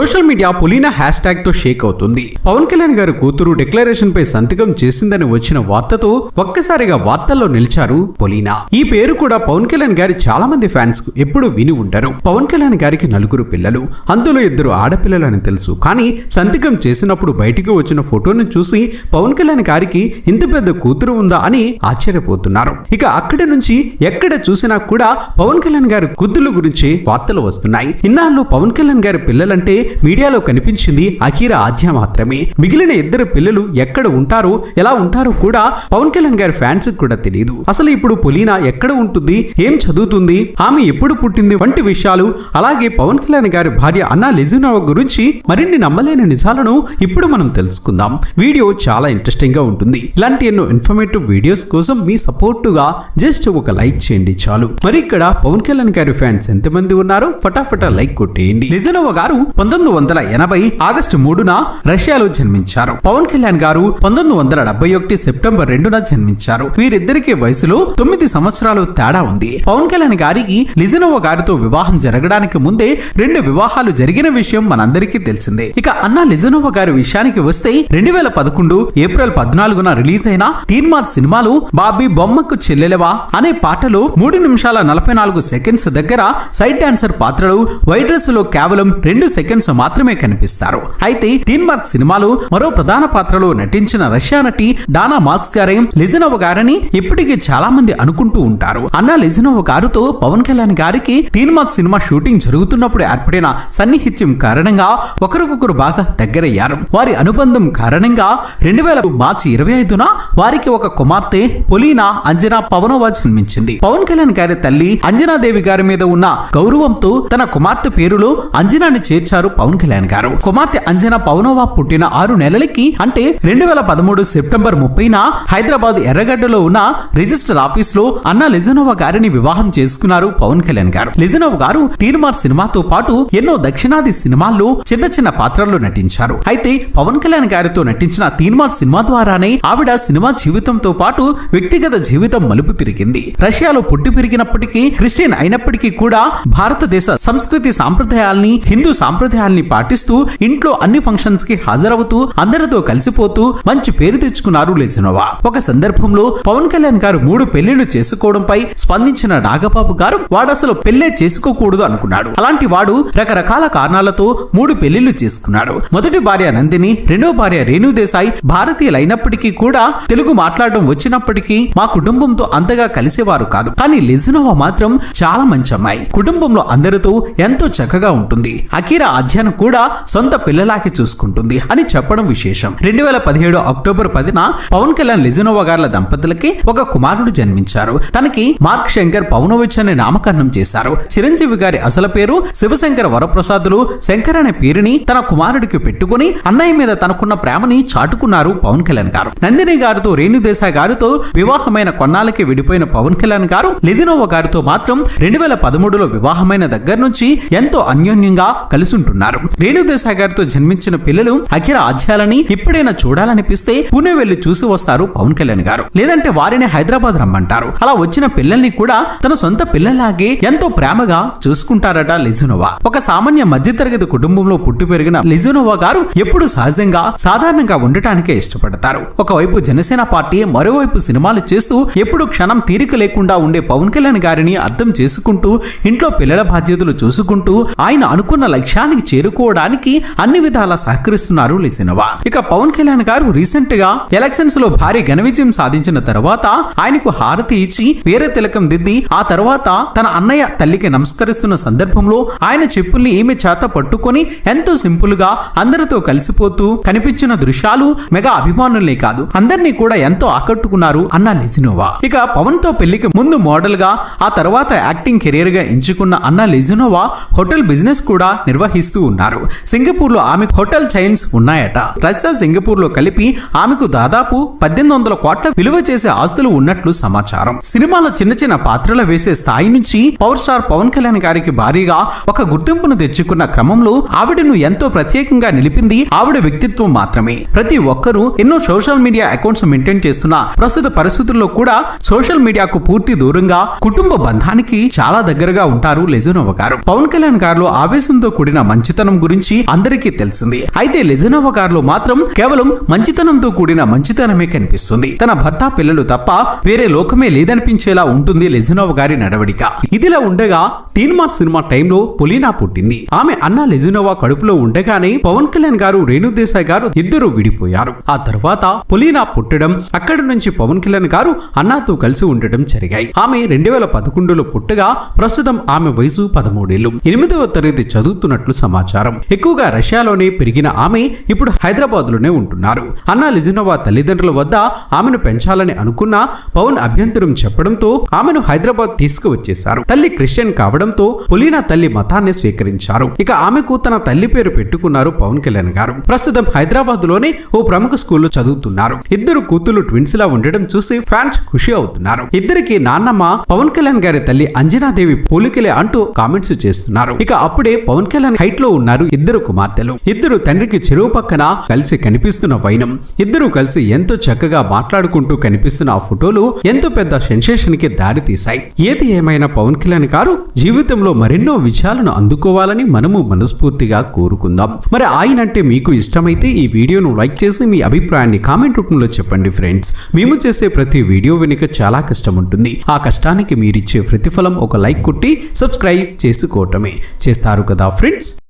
Social media పులీనా hash ట్యాగ్తో shake అవుతుంది. పవన్ కళ్యాణ్ గారి కూతురు డిక్లరేషన్ పై సంతకం చేసిందని వచ్చిన వార్తతో ఒక్కసారిగా వార్తల్లో నిలిచారు పొలీనా. ఈ పేరు కూడా పవన్ కళ్యాణ్ గారి చాలా మంది ఫ్యాన్స్కు ఎప్పుడు విని ఉంటారు పవన్ కళ్యాణ్ గారికి నలుగురు పిల్లలు. అందులో ఇద్దరు ఆడపిల్లలని తెలుసు. కానీ సంతకం చేసినప్పుడు బయటికి వచ్చిన ఫోటోను చూసి పవన్ కళ్యాణ్ గారికి ఇంత పెద్ద కూతురు ఉందా అని ఆశ్చర్యపోతున్నారు. ఇక అక్కడి నుంచి ఎక్కడ చూసినా కూడా పవన్ కళ్యాణ్ గారి కూతుర్ల గురించి వార్తలు వస్తున్నాయి. ఇన్నాళ్ళు పవన్ కళ్యాణ్ గారి పిల్లలంటే మీడియాలో కనిపించింది అఖీరా ఆద్య మాత్రమే. మిగిలిన ఇద్దరు పిల్లలు ఎక్కడ ఉంటారో ఎలా ఉంటారో కూడా పవన్ కళ్యాణ్ గారి ఫ్యాన్స్ కూడా తెలియదు అసలు ఇప్పుడు పొలీనా ఎక్కడ ఉంటుంది ఏం చదువుతుంది ఆమె ఎప్పుడు పుట్టింది వంటి విషయాలు అలాగే పవన్ కళ్యాణ్ గారి భార్య అన్నా లెజునోవా గురించి మరిన్ని నమ్మలేని నిజాలను ఇప్పుడు మనం తెలుసుకుందాం. వీడియో చాలా ఇంట్రెస్టింగ్గా ఉంటుంది. ఇలాంటి ఎన్నో ఇన్ఫర్మేటివ్ వీడియోస్ కోసం మీ సపోర్టుగా జస్ట్ ఒక లైక్ చేయండి చాలు. మరి ఇక్కడ పవన్ కళ్యాణ్ గారి ఫ్యాన్స్ ఎంతమంది ఉన్నారో ఫటాఫటా లైక్ కొట్టేయండి. లిజనోవా గారు పంతొమ్మిది వందల ఎనభై ఆగస్టు మూడున రష్యాలో జన్మించారు. పవన్ కళ్యాణ్ గారు పంతొమ్మిది వందల డెబ్బై ఒకటి సెప్టెంబర్ రెండున జన్మించారు. వీరిద్దరికి వయసులో తొమ్మిది సంవత్సరాలు తేడా ఉంది. పవన్ కళ్యాణ్ గారికి లిజనోవా గారితో వివాహం జరగడానికి ముందే రెండు వివాహాలు జరిగిన విషయం మనందరికీ తెలిసిందే. ఇక అన్న లిజనోవ గారి విషయానికి వస్తే రెండు వేల పదకొండు ఏప్రిల్ పద్నాలుగున రిలీజ్ అయిన తీన్మార్ సినిమాలు బాబీ బొమ్మకు చెల్లెలవా అనే పాటలో మూడు నిమిషాల నలభై నాలుగు సెకండ్స్ దగ్గర సైడ్ డాన్సర్ పాత్రలు వైట్ డ్రెస్లో కేవలం రెండు సెకండ్స్ మాత్రమే కనిపిస్తారు. అయితే తీన్మార్క్ సినిమాలో మరో ప్రధాన పాత్రలో నటించిన రష్యా నటి డానా మాస్క్ గారే లిజనవ్ గారని ఇప్పటికీ చాలా మంది అనుకుంటూ ఉంటారు. అన్న లిజనవ్ గారితో పవన్ కళ్యాణ్ గారికి తీన్మార్క్ సినిమా షూటింగ్ జరుగుతున్నప్పుడు ఏర్పడిన సన్నిహిత్యం కారణంగా ఒకరికొకరు బాగా దగ్గరయ్యారు. వారి అనుబంధం కారణంగా రెండు వేల మార్చి ఇరవై ఐదున వారికి ఒక కుమార్తె పొలీనా అంజనా పవనోవా జన్మించింది. పవన్ కళ్యాణ్ గారి తల్లి అంజనాదేవి గారి మీద ఉన్న గౌరవంతో తన కుమార్తె పేరులో అంజనాని చేర్చారు పవన్ కళ్యాణ్ గారు. కుమార్తె అంజనా పవనోవా పుట్టిన ఆరు నెలలకి అంటే రెండు వేల పదమూడు సెప్టెంబర్ ముప్పైన హైదరాబాద్ ఎర్రగడ్డలో ఉన్న రిజిస్టర్ ఆఫీస్లో అన్న లిజనోవా గారిని వివాహం చేసుకున్నారు పవన్ కళ్యాణ్ గారు. లిజనోవా గారు తీర్మార్ సినిమాతో పాటు ఎన్నో దక్షిణాది సినిమాల్లో చిన్న చిన్న పాత్రల్లో నటించారు. అయితే పవన్ కళ్యాణ్ గారితో నటించిన తీర్మార్ సినిమా ద్వారానే ఆవిడ సినిమా జీవితంతో పాటు వ్యక్తిగత జీవితం మలుపు తిరిగింది. రష్యాలో పుట్టి పెరిగినప్పటికీ క్రిస్టియన్ అయినప్పటికీ కూడా భారతదేశ సంస్కృతి సాంప్రదాయాల్ని హిందూ సాంప్రదాయాల్ని పాటిస్తూ ఇంట్లో అన్ని ఫంక్షన్స్కి హాజరవుతూ అందరితో కలిసిపోతూ మంచి పేరు తెచ్చుకున్నారు లెజనోవా ఒక సందర్భంలో పవన్ కళ్యాణ్ గారు మూడు పెళ్ళిళ్ళు చేసుకోవడంపై స్పందించిన నాగబాబు గారు వాడు అసలు పెళ్ళే చేసుకోకూడదు అనుకున్నాడు. అలాంటి వాడు రకరకాల కారణాలతో మూడు పెళ్ళిళ్ళు చేసుకున్నాడు. మొదటి భార్య నందిని రెండో భార్య రేణు దేశాయ్ భారతీయులైనప్పటికీ కూడా తెలుగు మాట్లాడడం వచ్చినప్పటికీ మా కుటుంబంతో అంతగా కలిసేవారు కాదు. కానీ లెజునోవా మాత్రం చాలా మంచి అమ్మాయి. కుటుంబంలో అందరితో ఎంతో చక్కగా ఉంటుంది. అకీరా మధ్యను కూడా సొంత పిల్లలాకి చూసుకుంటుంది అని చెప్పడం విశేషం. రెండు వేల పదిహేడు అక్టోబర్ పదిన పవన్ కళ్యాణ్ లిజినోవా గార్ల దంపతులకి ఒక కుమారుడు జన్మించారు. తనకి మార్క్ శంకర్ పవనోవిచ్ అనే నామకరణం చేశారు. చిరంజీవి గారి అసలు పేరు శివశంకర వరప్రసాదులు. శంకర్ అనే పేరుని తన కుమారుడికి పెట్టుకుని అన్నయ్య మీద తనకున్న ప్రేమని చాటుకున్నారు పవన్ కళ్యాణ్ గారు. నందిని గారితో రేణు దేశాయ్ గారితో వివాహమైన కొన్నాళ్ళకి విడిపోయిన పవన్ కళ్యాణ్ గారు లిజినోవా గారితో మాత్రం రెండు వేల పదమూడులో వివాహమైన దగ్గర నుంచి ఎంతో అన్యోన్యంగా కలిసి ఉంటున్నారు. రేణు దేశాయ్ గారితో జన్మించిన పిల్లలు అఖిల ఆధ్యాలని ఎప్పుడైనా చూడాలనిపిస్తే పుణె వెళ్ళి చూసి వస్తారు పవన్ కళ్యాణ్ గారు. లేదంటే వారిని హైదరాబాద్ రమ్మంటారు. అలా వచ్చిన పిల్లల్ని కూడా తన సొంత పిల్లలాగే ఎంతో ప్రేమగా చూసుకుంటారట లిజునోవా. ఒక సామాన్య మధ్యతరగతి కుటుంబంలో పుట్టి పెరిగిన లిజునోవా గారు ఎప్పుడు సహజంగా సాధారణంగా ఉండటానికే ఇష్టపడతారు. ఒకవైపు జనసేన పార్టీ మరోవైపు సినిమాలు చేస్తూ ఎప్పుడు క్షణం తీరిక లేకుండా ఉండే పవన్ కళ్యాణ్ గారిని అర్థం చేసుకుంటూ ఇంట్లో పిల్లల బాధ్యతలు చూసుకుంటూ ఆయన అనుకున్న లక్ష్యానికి చేరుకోవడానికి అన్ని విధాలా సహకరిస్తున్నారు లిసినవా. ఇక పవన్ కళ్యాణ్ గారు రీసెంట్గా ఎలక్షన్స్లో భారీ ఘన విజయం సాధించిన తర్వాత ఆయనకు హారతి ఇచ్చి వేరే తిలకం దిద్ది ఆ తర్వాత తన అన్నయ్య తల్లికి నమస్కరిస్తున్న సందర్భంలో ఆయన చెప్పుల్ని ఈమె చేత పట్టుకొని ఎంతో సింపుల్గా అందరితో కలిసిపోతూ కనిపించిన దృశ్యాలు మెగా అభిమానులే కాదు అందరినీ కూడా ఎంతో ఆకట్టుకున్నారు అన్న లిజినోవా ఇక పవన్తో పెళ్ళికి ముందు మోడల్గా ఆ తర్వాత యాక్టింగ్ కెరీర్గా ఎంచుకున్న అన్న లిజినోవా హోటల్ బిజినెస్ కూడా నిర్వహిస్తూ ఉన్నారు. సింగపూర్లో ఆమె హోటల్ చైన్స్ ఉన్నాయట. రష్యా సింగపూర్లో కలిపి ఆమెకు దాదాపు పద్దెనిమిది వందల కోట్ల విలువ చేసే ఆస్తులు ఉన్నట్లు సమాచారం. సినిమాలో చిన్న చిన్న పాత్రలు వేసే స్థాయి నుంచి పవర్ స్టార్ పవన్ కళ్యాణ్ గారికి భారీగా ఒక గుర్తింపును తెచ్చుకున్న క్రమంలో ఆవిడను ఎంతో ప్రత్యేకంగా నిలిపింది ఆవిడ వ్యక్తిత్వం మాత్రమే. ప్రతి ఒక్కరూ ఎన్నో సోషల్ మీడియా అకౌంట్స్ మెయింటైన్ చేస్తున్న ప్రస్తుత పరిస్థితుల్లో కూడా సోషల్ మీడియాకు పూర్తి దూరంగా కుటుంబ బంధానికి చాలా దగ్గరగా ఉంటారు లెజునోవ గారు. పవన్ కళ్యాణ్ గారిలో ఆవేశంతో కూడిన మంచి మంచితనం గురించి అందరికీ తెలిసింది. అయితే లెజనోవా గారిలో మాత్రం కేవలం మంచితనంతో కూడిన మంచితనమే కనిపిస్తుంది. తన భర్త పిల్లలు తప్ప వేరే లోకమే లేదనిపించేలా ఉంటుంది లెజినోవా గారి నడవడిక. ఇదిలా ఉండగా తీన్మార్ సినిమా టైంలో పొలీనా పుట్టింది. ఆమె అన్న లెజినోవా కడుపులో ఉండగానే పవన్ కళ్యాణ్ గారు రేణుదేశాయ్ గారు ఇద్దరు విడిపోయారు. ఆ తర్వాత పొలీనా పుట్టడం అక్కడి నుంచి పవన్ కళ్యాణ్ గారు అన్నతో కలిసి ఉండడం జరిగాయి. ఆమె రెండు వేల పదకొండులో పుట్టగా ప్రస్తుతం ఆమె వయసు పదమూడేళ్ళు ఎనిమిదవ తరగతి చదువుతున్నట్లు సమాచారం. ఎక్కువగా రష్యాలోనే పెరిగిన ఆమె ఇప్పుడు హైదరాబాద్లోనే ఉంటున్నారు. అన్న లిజినోవా తల్లిదండ్రుల వద్ద ఆమెను పెంచాలని అనుకున్న పవన్ అభ్యంతరం చెప్పడంతో ఆమెను హైదరాబాద్ తీసుకువచ్చేశారు. తల్లి క్రిస్టియన్ కావడంతో పొలీనా తల్లి మతాన్ని స్వీకరించారు. ఇక ఆమెకు తన తల్లి పేరు పెట్టుకున్నారు పవన్ కళ్యాణ్ గారు. ప్రస్తుతం హైదరాబాద్లోనే ఓ ప్రముఖ స్కూల్లో చదువుతున్నారు. ఇద్దరు కూతులు ట్విన్స్ లా ఉండడం చూసి ఫ్యాన్స్ ఖుషి అవుతున్నారు. ఇద్దరికి నాన్నమ్మ పవన్ కళ్యాణ్ గారి తల్లి అంజనాదేవి పోలికలే అంటూ కామెంట్స్ చేస్తున్నారు. ఇక అప్పుడే పవన్ కళ్యాణ్ హైట్ లో ఉన్నారు ఇద్దరు కుమార్తెలు. ఇద్దరు తండ్రికి చెరువు పక్కన కలిసి కనిపిస్తున్న వైనం. ఇద్దరు కలిసి ఎంతో చక్కగా మాట్లాడుకుంటూ కనిపిస్తున్న ఆ ఫోటోలు ఎంతో పెద్ద సెన్సేషన్కి దారి తీశాయి. ఏది ఏమైనా పవన్ కళ్యాణ్ గారు జీవితంలో మరెన్నో విజయాలను అందుకోవాలని మనము మనస్ఫూర్తిగా కోరుకుందాం. మరి ఆయన అంటే మీకు ఇష్టమైతే ఈ వీడియోను లైక్ చేసి మీ అభిప్రాయాన్ని కామెంట్ రూపంలో చెప్పండి ఫ్రెండ్స్. మేము చేసే ప్రతి వీడియో వెనుక చాలా కష్టం ఉంటుంది. ఆ కష్టానికి మీరిచ్చే ప్రతిఫలం ఒక లైక్ కొట్టి సబ్స్క్రైబ్ చేసుకోవటమే. చేస్తారు కదా ఫ్రెండ్స్?